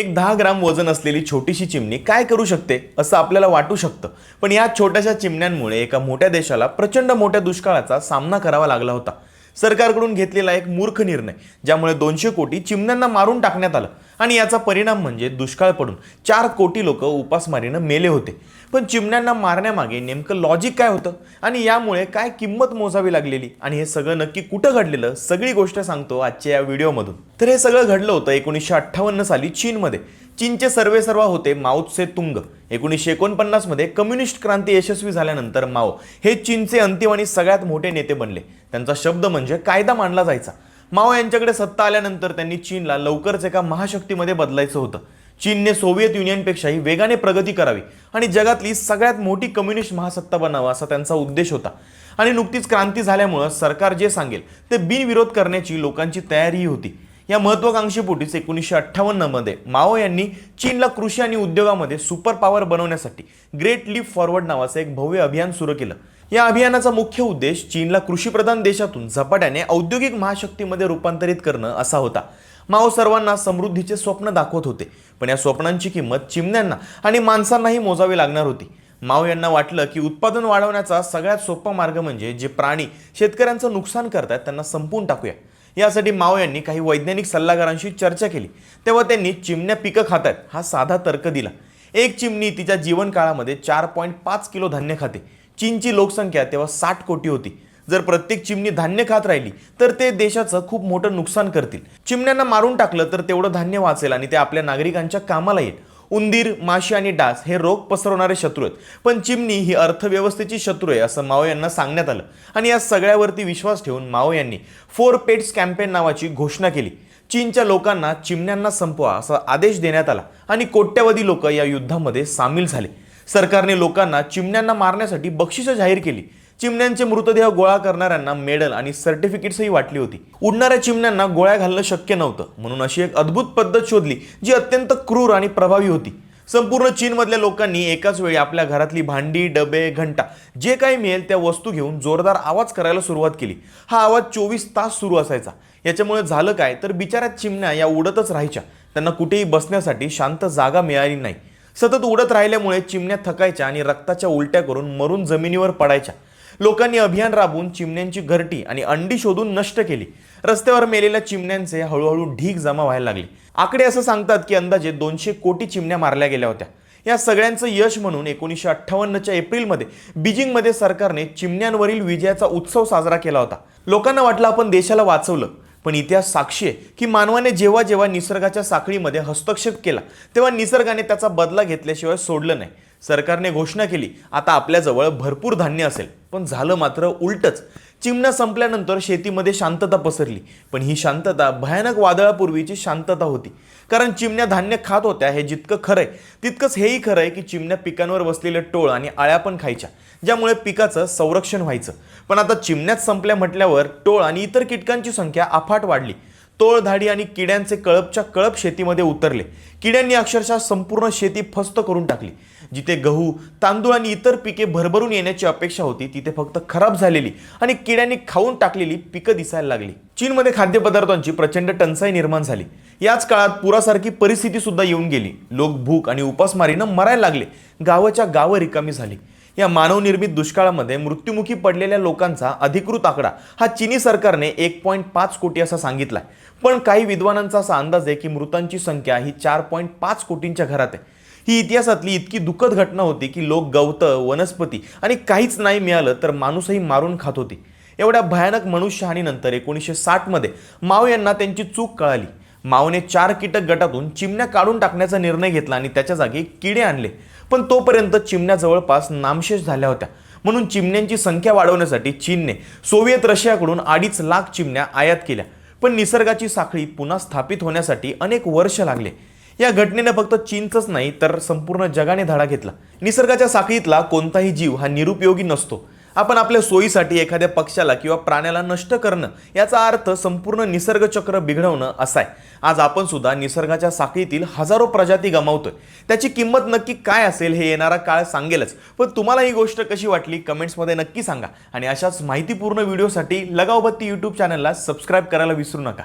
एक दहा ग्राम वजन असलेली छोटीशी चिमणी काय करू शकते असं आपल्याला वाटू शकतं. पण या छोट्याशा चिमण्यांमुळे एका मोठ्या देशाला प्रचंड मोठ्या दुष्काळाचा सामना करावा लागला होता. सरकारकडून घेतलेला एक मूर्ख निर्णय ज्यामुळे दोनशे कोटी चिमण्यांना मारून टाकण्यात आलं. आणि याचा परिणाम म्हणजे दुष्काळ पडून चार कोटी लोक उपासमारीनं मेले होते. पण चिमण्यांना मारण्यामागे नेमकं लॉजिक काय होतं? आणि यामुळे काय किंमत मोजावी लागलेली? आणि हे सगळं नक्की कुठं घडलेलं? सगळी गोष्ट सांगतो आजच्या या व्हिडिओमधून. तर हे सगळं घडलं होतं एकोणीसशे अठ्ठावन्न साली चीनमध्ये. चीनचे सर्वे सर्वा होते माओ तुंग. एकोणीसशे एकोणपन्नासमध्ये कम्युनिस्ट क्रांती यशस्वी झाल्यानंतर माओ हे चीनचे अंतिम आणि सगळ्यात मोठे नेते बनले. त्यांचा शब्द म्हणजे कायदा मानला जायचा. माओ यांच्याकडे सत्ता आल्यानंतर त्यांनी चीनला लवकरच एका महाशक्तीमध्ये बदलायचं होतं. चीनने सोव्हिएत युनियनपेक्षाही वेगाने प्रगती करावी आणि जगातली सगळ्यात मोठी कम्युनिस्ट महासत्ता बनावा असा त्यांचा उद्देश होता. आणि नुकतीच क्रांती झाल्यामुळं सरकार जे सांगेल ते बिनविरोध करण्याची लोकांची तयारीही होती. या महत्वाकांक्षीपोटीच एकोणीसशे अठ्ठावन्नमध्ये माओ यांनी चीनला कृषी आणि उद्योगामध्ये सुपर पॉवर बनवण्यासाठी ग्रेट लीप फॉरवर्ड नावाचं एक भव्य अभियान सुरू केलं. या अभियानाचा मुख्य उद्देश चीनला कृषीप्रधान देशातून झपाट्याने औद्योगिक महाशक्तीमध्ये रूपांतरित करणं असा होता. माओ सर्वांना समृद्धीचे स्वप्न दाखवत होते पण या स्वप्नांची किंमत चिमण्यांना आणि माणसांनाही मोजावी लागणार होती. माओ यांना वाटलं की उत्पादन वाढवण्याचा सगळ्यात सोपा मार्ग म्हणजे जे प्राणी शेतकऱ्यांचं नुकसान करतात त्यांना संपवून टाकूया. यासाठी माओ यांनी काही वैज्ञानिक सल्लागारांशी चर्चा केली. तेव्हा त्यांनी चिमण्या पिकं खातात हा साधा तर्क दिला. एक चिमणी तिच्या जीवनकाळामध्ये चार पॉईंट पाच किलो धान्य खाते. चीनची लोकसंख्या तेव्हा साठ कोटी होती. जर प्रत्येक चिमणी धान्य खात राहिली तर ते देशाचं खूप मोठं नुकसान करतील. चिमण्यांना मारून टाकलं तर तेवढं धान्य वाचेल आणि ते आपल्या नागरिकांच्या कामाला येईल. उंदीर माशी आणि डास हे रोग पसरवणारे शत्रू आहेत. पण चिमणी ही अर्थव्यवस्थेची शत्रू आहे असं माओ यांना सांगण्यात आलं. आणि या सगळ्यावरती विश्वास ठेवून माओ यांनी फोर पेट्स कॅम्पेन नावाची घोषणा केली. चीनच्या लोकांना चिमण्यांना संपवा असा आदेश देण्यात आला आणि कोट्यवधी लोक या युद्धामध्ये सामील झाले. सरकारने लोकांना चिमण्यांना मारण्यासाठी बक्षिसं जाहीर केली. चिमण्यांचे मृतदेह गोळा करणाऱ्यांना मेडल आणि सर्टिफिकेट्सही वाटली होती. उडणाऱ्या चिमण्यांना गोळ्या घालणं शक्य नव्हतं. म्हणून अशी एक अद्भुत पद्धत शोधली जी अत्यंत क्रूर आणि प्रभावी होती. संपूर्ण चीनमधल्या लोकांनी एकाच वेळी आपल्या घरातली भांडी डबे घंटा जे काही मिळेल त्या वस्तू घेऊन जोरदार आवाज करायला सुरुवात केली. हा आवाज चोवीस तास सुरू असायचा. याच्यामुळे झालं काय तर बिचाऱ्या चिमण्या या उडतच राहायच्या. त्यांना कुठेही बसण्यासाठी शांत जागा मिळाली नाही. सतत उडत राहिल्यामुळे चिमण्या थकायच्या आणि रक्ताच्या उलट्या करून मरून जमिनीवर पडायच्या. लोकांनी अभियान राबवून चिमण्यांची घरटी आणि अंडी शोधून नष्ट केली. रस्त्यावर मेलेल्या चिमण्यांचे हळूहळू ढीक जमा व्हायला लागले. आकडे असं सांगतात की अंदाजे दोनशे कोटी चिमण्या मारल्या गेल्या होत्या. या सगळ्यांचं यश म्हणून एकोणीसशे अठ्ठावन्नच्या एप्रिलमध्ये बीजिंगमध्ये सरकारने चिमण्यांवरील विजयाचा उत्सव साजरा केला होता. लोकांना वाटलं आपण देशाला वाचवलं पण इतिहास साक्षी आहे की मानवाने जेव्हा जेव्हा निसर्गाच्या साखळीमध्ये हस्तक्षेप केला तेव्हा निसर्गाने त्याचा बदला घेतल्याशिवाय सोडलं नाही. सरकारने घोषणा केली. आता आपल्याजवळ भरपूर धान्य असेल. पण झालं मात्र उलटच. चिमण्या संपल्यानंतर शेतीमध्ये शांतता पसरली. पण ही शांतता भयानक वादळापूर्वीची शांतता होती. कारण चिमण्या धान्य खात होत्या हे जितकं खरंय तितकंच हेही खरं आहे की चिमण्या पिकांवर बसलेलं टोळ आणि आळ्या पण खायच्या. ज्यामुळे पिकाचं संरक्षण व्हायचं. पण आता चिमण्यात संपल्या म्हटल्यावर टोळ आणि इतर कीटकांची संख्या अफाट वाढली. टोळधाडी आणि किड्यांचे कळपच्या कळप शेतीमध्ये उतरले. किड्यांनी अक्षरशः संपूर्ण शेती फस्त करून टाकली. जिथे गहू तांदूळ आणि इतर पिके भरभरून येण्याची अपेक्षा होती तिथे फक्त खराब झालेली आणि किड्यांनी खाऊन टाकलेली पिकं दिसायला लागली. चीनमध्ये खाद्यपदार्थांची प्रचंड टंचाई निर्माण झाली. याच काळात पुरासारखी परिस्थिती सुद्धा येऊन गेली. लोक भूक आणि उपासमारीनं मरायला लागले. गावाच्या गावं रिकामी झाली. या मानवनिर्मित दुष्काळामध्ये मृत्युमुखी पडलेल्या लोकांचा अधिकृत आकडा हा चीनी सरकारने एक पॉईंट पाच कोटी असा सांगितला पण काही विद्वानांचा असा अंदाज आहे की मृतांची संख्या ही चार पॉईंट पाच कोटींच्या घरात आहे. ही इतिहासातली इतकी दुःखद घटना होती की लोक गवतं वनस्पती आणि काहीच नाही मिळालं तर माणूसही मारून खात होती. एवढ्या भयानक मनुष्यहानीनंतर एकोणीसशे साठमध्ये माओ यांना त्यांची चूक कळाली. माओने चार कीटक गटातून चिमण्या काढून टाकण्याचा निर्णय घेतला आणि त्याच्या जागी किडे आणले. पण तोपर्यंत चिमण्या जवळपास नामशेष झाल्या होत्या. म्हणून चिमण्यांची संख्या वाढवण्यासाठी चीनने सोव्हिएत रशियाकडून अडीच लाख चिमण्या आयात केल्या. पण निसर्गाची साखळी पुन्हा स्थापित होण्यासाठी अनेक वर्ष लागले. या घटनेनं फक्त चीनचंच नाही तर संपूर्ण जगाने धडा घेतला. निसर्गाच्या साखळीतला कोणताही जीव हा निरुपयोगी नसतो. आपण आपल्या सोयीसाठी एखाद्या पक्षाला किंवा प्राण्याला नष्ट करणं याचा अर्थ संपूर्ण निसर्गचक्र बिघडवणं असा आहे आज आपण सुद्धा निसर्गाच्या साखळीतील हजारो प्रजाती गमावतोय. त्याची किंमत नक्की काय असेल हे येणारा काळ सांगेलच. पण तुम्हाला ही गोष्ट कशी वाटली कमेंट्समध्ये नक्की सांगा. आणि अशाच माहितीपूर्ण व्हिडिओसाठी लगावबत्ती यूट्यूब चॅनलला सबस्क्राईब करायला विसरू नका.